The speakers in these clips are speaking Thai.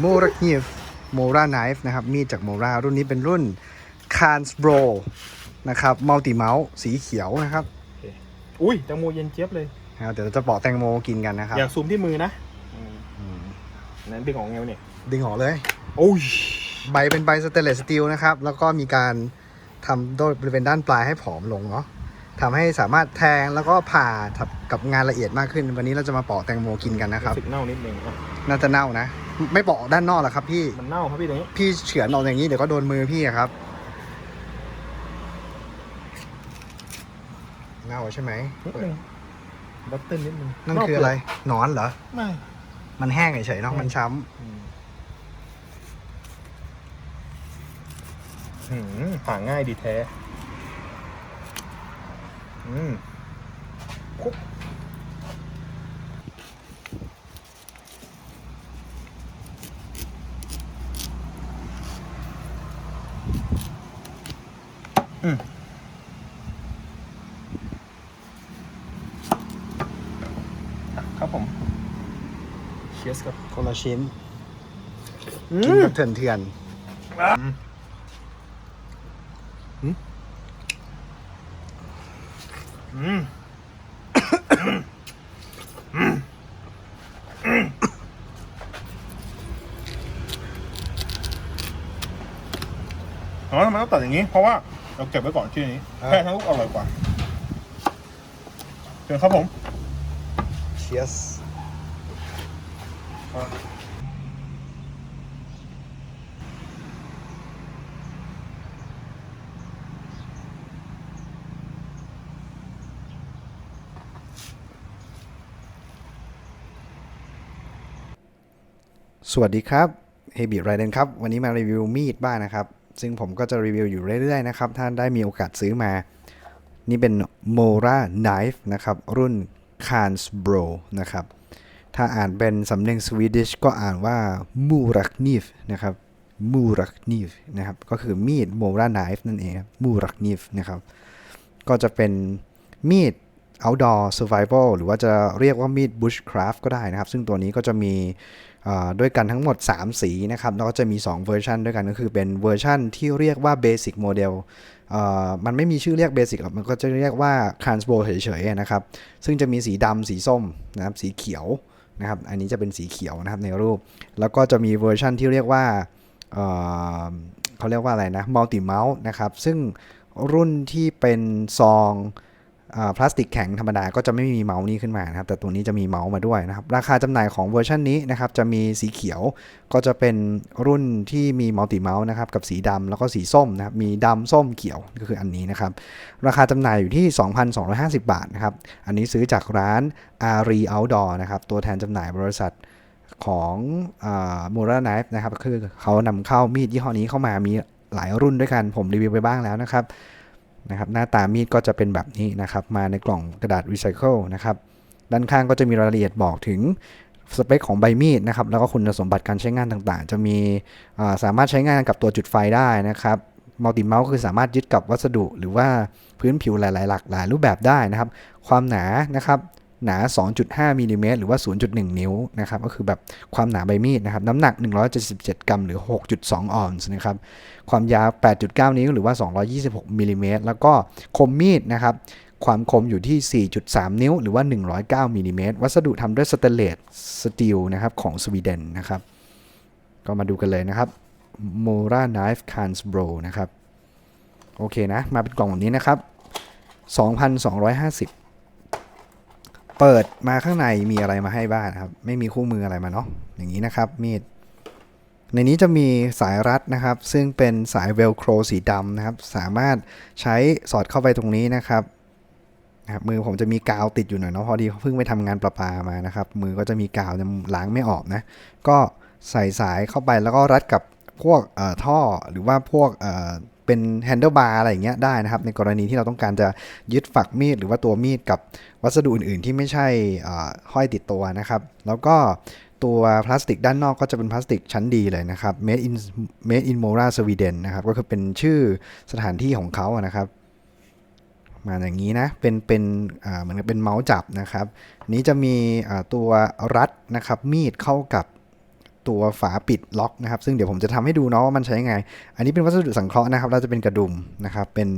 โมราคีฟโมราไนฟ์นะครับ มีดจากโมรารุ่นนี้เป็นรุ่นคานสโบรนะครับมัลติเมาส์สีเขียวนะครับ อุ้ยแตงโมเย็นเจี๊ยบเลยนะครับเดี๋ยวเราจะปอกแตงโมกินกันนะครับ อยากซูมที่มือนะอืมนั้นเป็นของไงวะเนี่ยดึงออกเลย โอ้ย ใบเป็นใบสเตนเลสสตีลนะครับ แล้วก็มีการทำโดยบริเวณด้านปลายให้ผอมลงเนาะ ทำให้สามารถแทงแล้วก็ผ่าทับกับงานละเอียดมากขึ้น วันนี้เราจะมาปอกแตงโมกินกันนะครับรู้สึกเน่านิดนึงอะน่าจะเน่านะ ไม่ปอกด้านนอกหรอกครับพี่มันเน่าครับพี่ตรงนี้พี่เฉือนออกอย่างนี้เดี๋ยวก็โดนมือพี่อะครับ เน่าใช่ไหมนิดนึงบัตเติ้ลนิดนึงนั่นคืออะไรหนอนเหรอไม่มันแห้งเฉยๆเนาะมันช้อืมหืมหาง่ายดีแท้ อืมคุบอืมอะครับผมเชียสครับำคนละชิ้นอืกินมแบบเถื่อนเถื่อน อืมอ๋อทำไมต้องตัดอย่างนี้ เพราะว่าเราเก็บไว้ก่อนชื่อนี้แค่ทั้งลูกอร่อยกว่าเชิญครับผม เชียส สวัสดีครับเฮบิไรเดนครับ วันนี้มารีวิวมีดบ้างนะครับ ซึ่งผมก็จะรีวิวอยู่เรื่อยๆนะครับ ถ้าได้มีโอกาสซื้อมา นี่เป็น Mora Knife นะครับ รุ่น Kansbro นะครับ ถ้าอ่านเป็นสำเนียงสวีดิชก็อ่านว่า Murakniv นะครับ Murakniv นะครับ ก็คือมีด Mora Knife นั่นเองครับ Murakniv นะครับ ก็จะเป็นมีด outdoor survival หรือว่าจะเรียกว่ามีด bushcraft ก็ได้นะครับ ซึ่งตัวนี้ก็จะมีด้วยกันทั้งหมด 3 สีนะครับแล้วก็จะมี 2 เวอร์ชันด้วยกันก็คือเป็นเวอร์ชันที่เรียกว่า basic model เอ่อมันไม่มีชื่อเรียก basic หรอกมันก็จะเรียกว่า transbo เฉยๆนะครับ ซึ่งจะมีสีดำสีส้มนะครับสีเขียวนะครับอันนี้จะเป็นสีเขียวนะครับในรูป แล้วก็จะมีเวอร์ชันที่เรียกว่าเเขาเรียกว่าอะไรนะ multi mount นะครับซึ่งรุ่นที่เป็นซอง พลาสติกแข็งธรรมดาก็จะไม่มีเมาส์นี้ขึ้นมานะครับ แต่ตัวนี้จะมีเมาส์มาด้วยนะครับ ราคาจำหน่ายของเวอร์ชันนี้นะครับ จะมีสีเขียวก็จะเป็นรุ่นที่มีมัลติเมาส์นะครับ กับสีดำแล้วก็สีส้มนะครับ มีดำส้มเขียวก็คืออันนี้นะครับ ราคาจำหน่ายอยู่ที่ 2,250 บาทนะครับ อันนี้ซื้อจากร้านอารี Outdoor นะครับ ตัวแทนจำหน่ายบริษัทของมูราไนฟ์นะครับ คือเขานำเข้ามีดยี่ห้อนี้เข้ามามีหลายรุ่นด้วยกันผมรีวิวไปบ้างแล้วนะครับ นะครับหน้าตามีดก็จะเป็นแบบนี้นะครับมาในกล่องกระดาษรีไซเคิลนะครับด้านข้างก็จะมีรายละเอียดบอกถึงสเปคของใบมีดนะครับแล้วก็คุณสมบัติการใช้งานต่างๆ จะมีสามารถใช้งานกับตัวจุดไฟได้นะครับมัลติเมาส์คือสามารถยึดกับวัสดุหรือว่าพื้นผิวหลายๆ หลากหลายรูปแบบได้นะครับ ความหนานะครับ หนา 2.5มิลลิเมตรหรือว่า 0.1 นิ้วนะครับก็คือแบบความหนาใบมีดนะครับน้ำหนัก 177 กรัมหรือ 6.2 ออนซ์นะครับความยาว 8.9 นิ้วหรือว่า 226มิลลิเมตรแล้วก็คมมีดนะครับความคมอยู่ที่ 4.3 นิ้ว หรือว่า 109มิลลิเมตรวัสดุทำด้วยสเตนเลสสตีลนะครับของสวีเดนนะครับก็มาดูกันเลยนะครับ Mora Knife c a n s b r o นะครับ โอเคนะ มาเป็นกล่องแบบนี้นะครับ 2,250 เปิดมาข้างในมีอะไรมาให้บ้างครับ ไม่มีคู่มืออะไรมาเนาะอย่างนี้นะครับมีดในนี้จะมีสายรัดนะครับ ซึ่งเป็นสายเวลโครสีดำนะครับ สามารถใช้สอดเข้าไปตรงนี้นะครับนะครับมือผมจะมีกาวติดอยู่หน่อยเนาะพอดีเพิ่งไปทำงานประปามานะครับ มือก็จะมีกาวล้างไม่ออกนะ ก็ใส่สายเข้าไปแล้วก็รัดกับพวกท่อหรือว่าพวก เป็นแฮนเดิลบาร์อะไรอย่างเงี้ยได้นะครับ ในกรณีที่เราต้องการจะยึดฝักมีดหรือว่าตัวมีดกับวัสดุอื่นๆ ที่ไม่ใช่ห้อยติดตัวนะครับ แล้วก็ตัวพลาสติกด้านนอกก็จะเป็นพลาสติกชั้นดีเลยนะครับ made in made in Mora Sweden นะครับ ก็คือเป็นชื่อสถานที่ของเขาอะนะครับ มาอย่างนี้นะ เป็นเป็นเหมือนกับเป็นเมาส์จับนะครับ นี้จะมีตัวรัดนะครับมีดเข้ากับ ตัวฝาปิดล็อกนะครับ ซึ่งเดี๋ยวผมจะทำให้ดูเนาะว่ามันใช้ยังไง อันนี้เป็นวัสดุสังเคราะห์นะครับ เราจะเป็นกระดุมนะครับ เป็น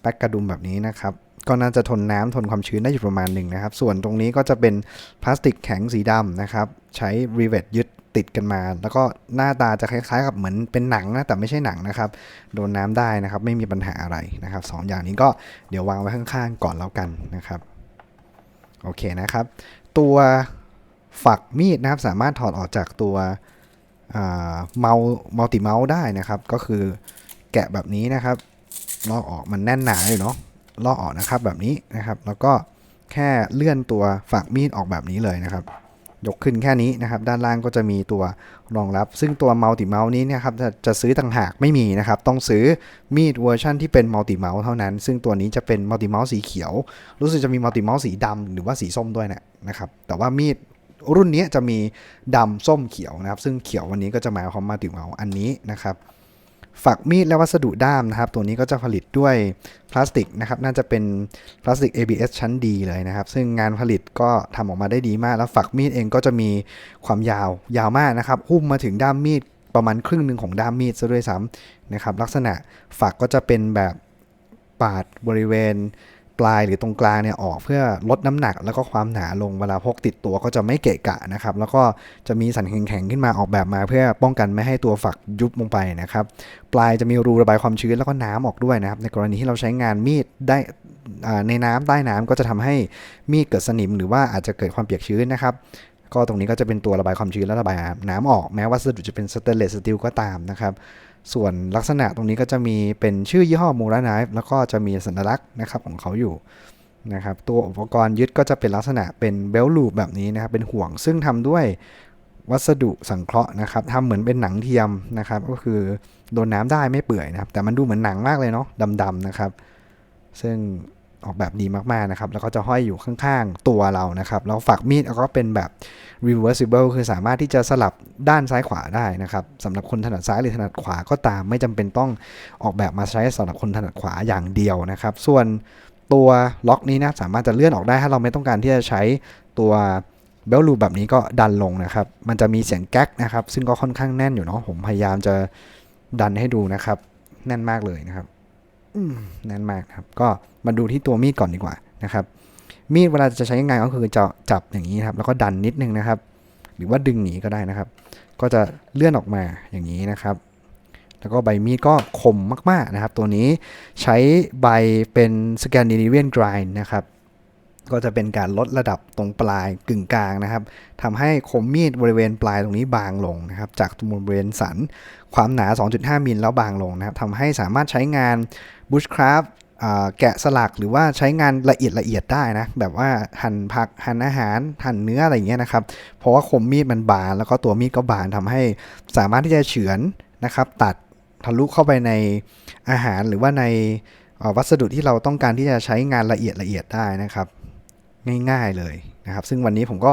แป๊กกระดุมแบบนี้นะครับ ก็น่าจะทนน้ำทนความชื้นได้อยู่ประมาณหนึ่งนะครับ ส่วนตรงนี้ก็จะเป็นพลาสติกแข็งสีดำนะครับ ใช้รีเวทยึดติดกันมา แล้วก็หน้าตาจะคล้ายๆกับเหมือนเป็นหนังนะ แต่ไม่ใช่หนังนะครับ โดนน้ำได้นะครับ ไม่มีปัญหาอะไรนะครับสองอย่างนี้ก็เดี๋ยววางไว้ข้างๆ ก่อนแล้วกันนะครับ โอเคนะครับ ตัว ฝักมีดนะครับ สามารถถอดออกจากตัวเมามัลติเมาส์ได้นะครับ ก็คือแกะแบบนี้นะครับลอกออกมันแน่นหนาอยู่เนาะลอกออกนะครับแบบนี้นะครับ แล้วก็แค่เลื่อนตัวฝักมีดออกแบบนี้เลยนะครับ ยกขึ้นแค่นี้นะครับ ด้านล่างก็จะมีตัวรองรับ ซึ่งตัวมัลติเมาส์นี้นยครับจะจะซื้อต่างหากไม่มีนะครับ ต้องซื้อมีดเวอร์ชันที่เป็นมัลติเมาส์เท่านั้น ซึ่งตัวนี้จะเป็นมัลติเมาส์สีเขียว รู้สึกจะมีมัลติเมาส์สีดำหรือว่าสีส้มด้วยนะนะครับ แต่ว่ามีด รุ่นนี้จะมีดำส้มเขียวนะครับ ซึ่งเขียววันนี้ก็จะมาพร้อมมัลติเมาอันนี้นะครับฝักมีดและวัสดุด้ามนะครับ ตัวนี้ก็จะผลิตด้วยพลาสติกนะครับ น่าจะเป็นพลาสติก ABS ชั้นดีเลยนะครับ ซึ่งงานผลิตก็ทำออกมาได้ดีมาก แล้วฝักมีดเองก็จะมีความยาวยาวมากนะครับ หุ้มมาถึงด้ามมีดประมาณครึ่งหนึ่งของด้ามมีดซะด้วยซ้ำนะครับ ลักษณะฝักก็จะเป็นแบบปาดบริเวณ ปลายหรือตรงกลางเนี่ยออกเพื่อลดน้ำหนัก แล้วก็ความหนาลงเวลาพกติดตัวก็จะไม่เกะกะนะครับ แล้วก็จะมีสันแข็งๆขึ้นมาออกแบบมา เพื่อป้องกันไม่ให้ตัวฝักยุบลงไปนะครับ ปลายจะมีรูระบายความชื้นแล้วก็น้ำออกด้วยนะครับ ในกรณีที่เราใช้งานมีดได้ในน้ำใต้น้ำก็จะทำให้มีดเกิดสนิม หรือว่าอาจจะเกิดความเปียกชื้นนะครับก็ตรงนี้ก็จะเป็นตัวระบายความชื้นและระบายน้ำออกแม้วัสดุจะเป็นสเตนเลสสตีลก็ตามนะครับ ส่วนลักษณะตรงนี้ก็จะมีเป็นชื่อยี่ห้อมูราไนฟ์แล้วก็จะมีสัญลักษณ์นะครับของเขาอยู่นะครับตัวอุปกรณ์ยึดก็จะเป็นลักษณะเป็นเบลลูปแบบนี้นะครับเป็นห่วงซึ่งทำด้วยวัสดุสังเคราะห์นะครับทำเหมือนเป็นหนังเทียมนะครับ ก็คือโดนน้ำได้ไม่เปื่อยนะครับ แต่มันดูเหมือนหนังมากเลยเนาะดำๆนะครับ ซึ่ง ออกแบบดีมากๆนะครับ แล้วก็จะห้อยอยู่ข้างๆ ตัวเรานะครับ แล้วฝักมีดก็เป็นแบบ reversible คือสามารถที่จะสลับด้านซ้ายขวาได้นะครับสำหรับคนถนัดซ้ายหรือถนัดขวาก็ตาม ไม่จำเป็นต้องออกแบบมาใช้สำหรับคนถนัดขวาอย่างเดียวนะครับ ส่วนตัวล็อกนี้นะสามารถจะเลื่อนออกได้ถ้าเราไม่ต้องการที่จะใช้ตัวเบลลูแบบนี้ก็ดันลงนะครับ มันจะมีเสียงแก๊กนะครับ ซึ่งก็ค่อนข้างแน่นอยู่เนาะผมพยายามจะดันให้ดูนะครับ แน่นมากเลยนะครับ แน่นมากครับ ก็มาดูที่ตัวมีดก่อนดีกว่านะครับ มีดเวลาจะใช้งานก็คือจะจับอย่างนี้ครับ แล้วก็ดันนิดนึงนะครับ หรือว่าดึงหนีก็ได้นะครับ ก็จะเลื่อนออกมาอย่างนี้นะครับ แล้วก็ใบมีดก็คมมากๆนะครับ ตัวนี้ใช้ใบเป็นสแกนดิเนเวียนกรายนะครับ ก็จะเป็นการลดระดับตรงปลายกึ่งกลางนะครับทำให้คมมีดบริเวณปลายตรงนี้บางลงนะครับ จากตรงบริเวณสันความหนา 2.5 มิลแล้วบางลงนะครับทำให้สามารถใช้งานบุชคราฟแกะสลักหรือว่าใช้งานละเอียดละเอียดได้นะ แบบว่าหั่นผักหั่นอาหารหั่นเนื้ออะไรอย่างเงี้ยนะครับ เพราะว่าคมมีดมันบานแล้วก็ตัวมีดก็บานทำให้สามารถที่จะเฉือนนะครับตัดทะลุเข้าไปในอาหารหรือว่าในวัสดุที่เราต้องการที่จะใช้งานละเอียดละเอียดได้นะครับ ง่ายๆเลยนะครับ ซึ่งวันนี้ผมก็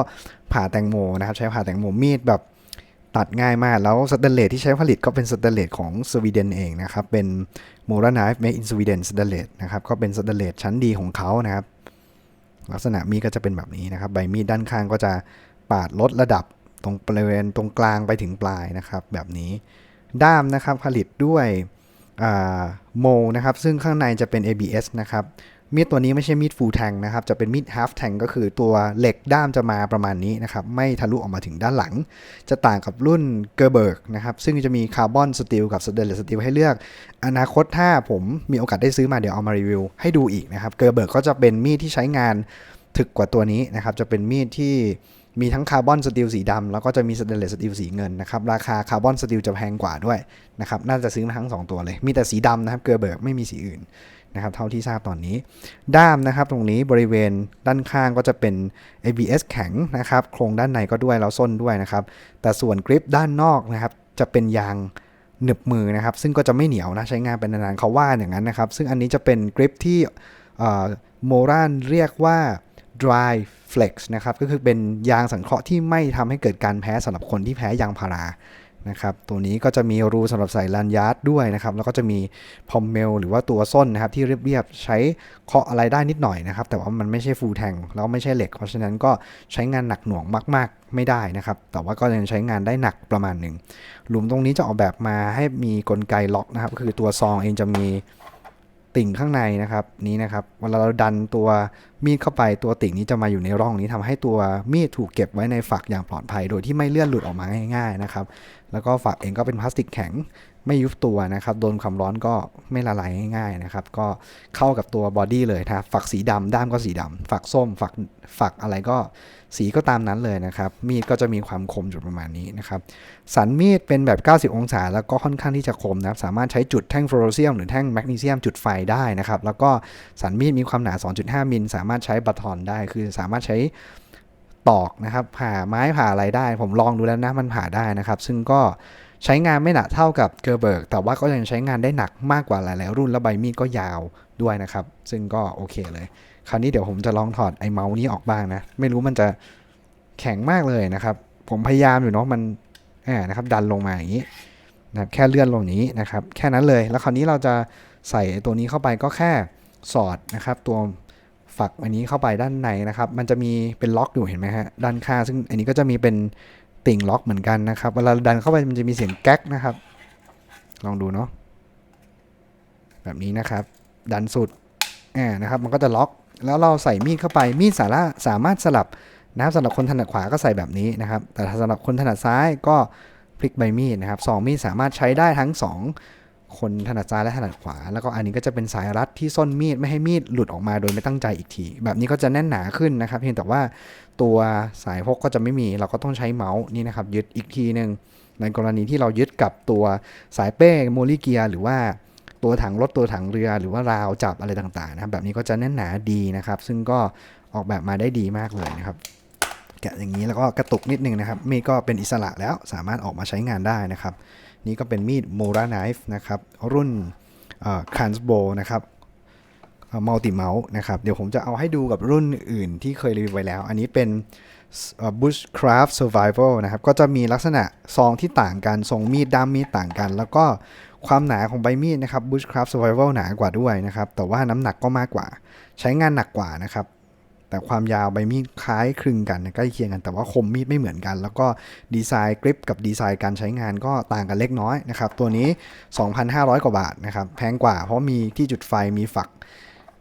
ผ่าแตงโมนะครับ ใช้ผ่าแตงโมมีดแบบตัดง่ายมาก แล้วสแตนเลสที่ใช้ผลิตก็เป็นสแตนเลสของสวีเดนเองนะครับ เป็น m o r a Knife Made in Sweden สแตนเลสนะครับ ก็เป็นสแตนเลสชั้นดีของเขานะครับ ลักษณะมีดก็จะเป็นแบบนี้นะครับ ใบมีดด้านข้างก็จะปาดลดระดับตรงบริเวณตรงกลางไปถึงปลายนะครับ แบบนี้ด้ามนะครับผลิตด้วยโมนะครับ ซึ่งข้างในจะเป็น ABS นะครับ มีดตัวนี้ไม่ใช่มีดฟูลแทงนะครับ จะเป็นมีดฮาฟแทงก็คือตัวเหล็กด้ามจะมาประมาณนี้นะครับ ไม่ทะลุออกมาถึงด้านหลัง จะต่างกับรุ่นเกอร์เบิร์กนะครับ ซึ่งจะมีคาร์บอนสตีลกับสเตนเลสสตีลให้เลือก อนาคตถ้าผมมีโอกาสได้ซื้อมาเดี๋ยวเอามารีวิวให้ดูอีกนะครับ เกอร์เบิร์กก็จะเป็นมีดที่ใช้งานถึกกว่าตัวนี้นะครับ จะเป็นมีดที่ มีทั้งคาร์บอนสตีลสีดำแล้วก็จะมีสเตนเลสสตีลสีเงินนะครับ ราคาคาร์บอนสตีลจะแพงกว่าด้วยนะครับ น่าจะซื้อมาทั้ง 2 ตัวเลย มีแต่สีดำนะครับ เกอร์เบิร์กไม่มีสีอื่นนะครับ เท่าที่ทราบตอนนี้ ด้ามนะครับ ตรงนี้บริเวณด้านข้างก็จะเป็น ABS แข็งนะครับ โครงด้านในก็ด้วยแล้วส้นด้วยนะครับ แต่ส่วนกริปด้านนอกนะครับ จะเป็นยางหนึบมือนะครับ ซึ่งก็จะไม่เหนียวนะ ใช้งานเป็นนานๆเขาว่าอย่างนั้นนะครับ ซึ่งอันนี้จะเป็นกริปที่โมรานเรียกว่า dry flex นะครับก็คือเป็นยางสังเคราะห์ที่ไม่ทำให้เกิดการแพ้สำหรับคนที่แพ้ยางพารานะครับตัวนี้ก็จะมีรูสำหรับใส่ลันยาร์ดด้วยนะครับแล้วก็จะมีพอมเมลหรือว่าตัวส้นนะครับที่เรียบๆใช้เคาะอะไรได้นิดหน่อยนะครับแต่ว่ามันไม่ใช่ฟูลแทงแล้วไม่ใช่เหล็ก เพราะฉะนั้นก็ใช้งานหนักหน่วงมาก ๆ ไม่ได้นะครับแต่ว่าก็ยังใช้งานได้หนักประมาณหนึ่งหลุมตรงนี้จะออกแบบมาให้มีกลไกล็อกนะครับคือตัวซองเองจะมี ติ่งข้างในนะครับนี้นะครับเวลาเราดันตัวมีดเข้าไปตัวติ่งนี้จะมาอยู่ในร่องนี้ทำให้ตัวมีดถูกเก็บไว้ในฝักอย่างปลอดภัย โดยที่ไม่เลื่อนหลุดออกมาง่าย ๆนะครับ แล้วก็ฝักเองก็เป็นพลาสติกแข็ง ไม่ยุบตัวนะครับ โดนความร้อนก็ไม่ละลายง่ายๆนะครับ ก็เข้ากับตัวบอดี้เลยนะครับฝักสีดำด้ามก็สีดำฝักส้ม ฝักฝักอะไรก็สีก็ตามนั้นเลยนะครับ มีดก็จะมีความคมจุดประมาณนี้นะครับ สันมีดเป็นแบบ 90 องศา แล้วก็ค่อนข้างที่จะคมนะครับ สามารถใช้จุดแท่งฟลูออเรเซียมหรือแท่งแมกนีเซียมจุดไฟได้นะครับ แล้วก็สันมีดมีความหนา 2.5 มิล สามารถใช้บัตทอนได้ คือสามารถใช้ตอกนะครับ ผ่าไม้ผ่าอะไรได้ ผมลองดูแล้วนะ มันผ่าได้นะครับ ซึ่งก็ ใช้งานไม่หนักเท่ากับเกอร์เบิร์กแต่ว่าก็ยังใช้งานได้หนักมากกว่าหลาย ๆ รุ่นและใบมีดก็ยาวด้วยนะครับ ซึ่งก็โอเคเลย คราวนี้เดี๋ยวผมจะลองถอดไอ้เมาส์นี้ออกบ้างนะ ไม่รู้มันจะแข็งมากเลยนะครับ ผมพยายามอยู่เนาะมันอ่านะครับ ดันลงมาอย่างนี้นะครับแค่เลื่อนลงอย่างนี้นะครับ แค่นั้นเลยแล้วคราวนี้เราจะใส่ตัวนี้เข้าไปก็แค่สอดนะครับ ตัวฝักอันนี้เข้าไปด้านในนะครับ มันจะมีเป็นล็อกอยู่เห็นไหมฮะด้านข้างซึ่งอันนี้ก็จะมีเป็น ติ่งล็อกเหมือนกันนะครับ เวลาดันเข้าไปมันจะมีเสียงแก๊กนะครับ ลองดูเนาะ แบบนี้นะครับ ดันสุดอ่านะครับ มันก็จะล็อก แล้วเราใส่มีดเข้าไป มีดสาระสามารถสลับนะครับสำหรับคนถนัดขวาก็ใส่แบบนี้นะครับ แต่ถ้าสำหรับคนถนัดซ้ายก็พลิกใบมีดนะครับสองมีดสามารถใช้ได้ทั้งสอง คนถนัดซ้ายและถนัดขวา แล้วก็อันนี้ก็จะเป็นสายรัดที่ส้นมีดไม่ให้มีดหลุดออกมาโดยไม่ตั้งใจอีกที แบบนี้ก็จะแน่นหนาขึ้นนะครับ เพียงแต่ว่าตัวสายพกก็จะไม่มีเราก็ต้องใช้เมาส์นี่นะครับยึดอีกทีหนึ่งในกรณีที่เรายึดกับตัวสายเป้โมลิเกียหรือว่าตัวถังรถตัวถังเรือหรือว่าราวจับอะไรต่างๆนะครับแบบนี้ก็จะแน่นหนาดีนะครับ ซึ่งก็ออกแบบมาได้ดีมากเลยนะครับแกะอย่างนี้แล้วก็กระตุกนิดนึงนะครับมีดก็เป็นอิสระแล้วสามารถออกมาใช้งานได้นะครับ นี่ก็เป็นมีด Mora Knife นะครับ รุ่นคานส์โบนะครับมัลติเมาส์นะครับ เดี๋ยวผมจะเอาให้ดูกับรุ่นอื่นที่เคยรีวิวไว้แล้ว อันนี้เป็น Bushcraft Survival นะครับ ก็จะมีลักษณะซองที่ต่างกัน ทรงมีดด้ามมีดต่างกัน แล้วก็ความหนาของใบมีดนะครับ Bushcraft Survival หนากว่าด้วยนะครับ แต่ว่าน้ำหนักก็มากกว่า ใช้งานหนักกว่านะครับ แต่ความยาวใบมีดคล้ายคลึงกันใกล้เคียงกัน แต่ว่าคมมีดไม่เหมือนกัน แล้วก็ดีไซน์กริปกับดีไซน์การใช้งานก็ต่างกันเล็กน้อยนะครับตัวนี้ 2,500 กว่าบาทนะครับแพงกว่าเพราะมีที่จุดไฟมีฝัก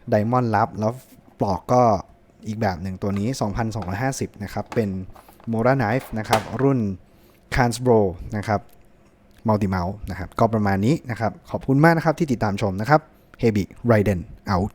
ไดมอนด์ลับ แล้วปลอกก็อีกแบบหนึ่งตัวนี้ 2,250นะครับเป็น Mora Knife นะครับรุ่น c a n s b r o นะครับ Multi Mouse นะครับก็ประมาณนี้นะครับ ขอบคุณมากนะครับที่ติดตามชมนะครับ Heavy Raiden out